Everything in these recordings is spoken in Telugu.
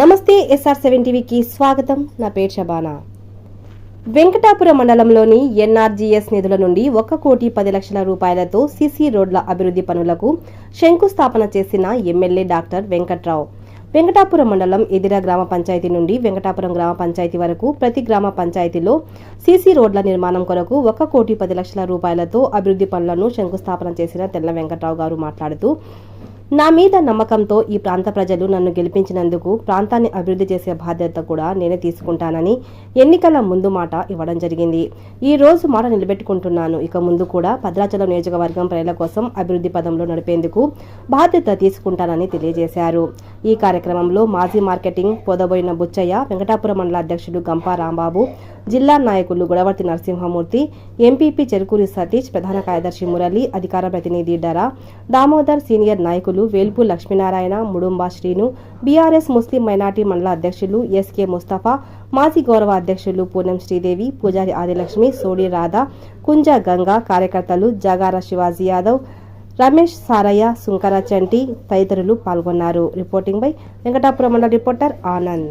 నమస్తే ఎస్ఆర్ సెవెన్ టీవీకి స్వాగతం. నా పేరు షబానా. వెంకటాపురం మండలంలోని ఎన్ఆర్జీఎస్ నిధుల నుండి ఒక కోటి పది లక్షల రూపాయలతో సీసీ రోడ్ల అభివృద్ధి పనులకు శంకుస్థాపన చేసిన ఎమ్మెల్యే డాక్టర్ వెంకట్రావు. వెంకటాపురం మండలం ఎదిర గ్రామ పంచాయతీ నుండి వెంకటాపురం గ్రామ పంచాయతీ వరకు ప్రతి గ్రామ పంచాయతీలో సీసీ రోడ్ల నిర్మాణం కొరకు ఒక కోటి పది లక్షల రూపాయలతో అభివృద్ధి పనులను శంకుస్థాపన చేసిన తెల్ల వెంకట్రావు గారు మాట్లాడుతూ నా మీద నమ్మకంతో ఈ ప్రాంత ప్రజలు నన్ను గెలిపించినందుకు ప్రాంతాన్ని అభివృద్ధి చేసే బాధ్యత కూడా నేనే తీసుకుంటానని ఎన్నికల ముందు మాట ఇవ్వడం జరిగింది. ఈ రోజు మాట నిలబెట్టుకుంటున్నాను. ఇక ముందు కూడా భద్రాచలం నియోజకవర్గం ప్రజల కోసం అభివృద్ధి పదంలో నడిపేందుకు బాధ్యత తీసుకుంటానని తెలియజేశారు. ఈ కార్యక్రమంలో మాజీ మార్కెటింగ్ పొదబోయిన బుచ్చయ్య వెంకటాపురం మండల అధ్యక్షుడు గంపా రాంబాబు జిల్లా నాయకులు గుడవర్తి నరసింహమూర్తి ఎంపీపీ చెరుకూరి సతీష్ ప్రధాన కార్యదర్శి మురళి అధికార ప్రతినిధి డరా దామోదర్ సీనియర్ నాయకులు వేల్పు లక్ష్మీనారాయణ ముడుంబా శ్రీను బీఆర్ఎస్ ముస్లిం మైనార్టీ మండల అధ్యక్షులు ఎస్కే ముస్తఫా మాజీ గౌరవ అధ్యక్షులు పూనం శ్రీదేవి పూజారి ఆదిలక్ష్మి సోడి రాధా కుంజ గంగా కార్యకర్తలు జగార శివాజీ యాదవ్ రమేష్ సారయ్య సుంకర చంటి తదితరులు పాల్గొన్నారు. రిపోర్టింగ్ బై వెంకటాపురం మండల రిపోర్టర్ ఆనంద్.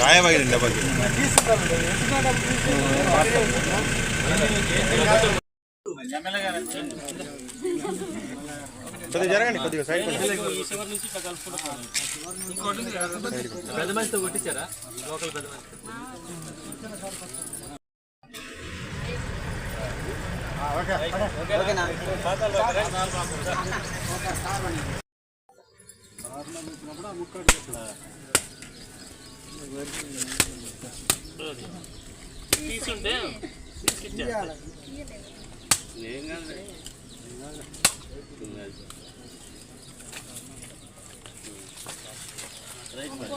రాయబాగిరండి డబ్బాకి కొద్దిగా జరగండి కొద్దిగా సైడ్ పెద్ద మనిషితో కొట్టించారా లోకల్ పెద్ద మనిషి తీసుంటే తీసుకిచ్చేస్తా. ఏం కాదు రైట్ మరి.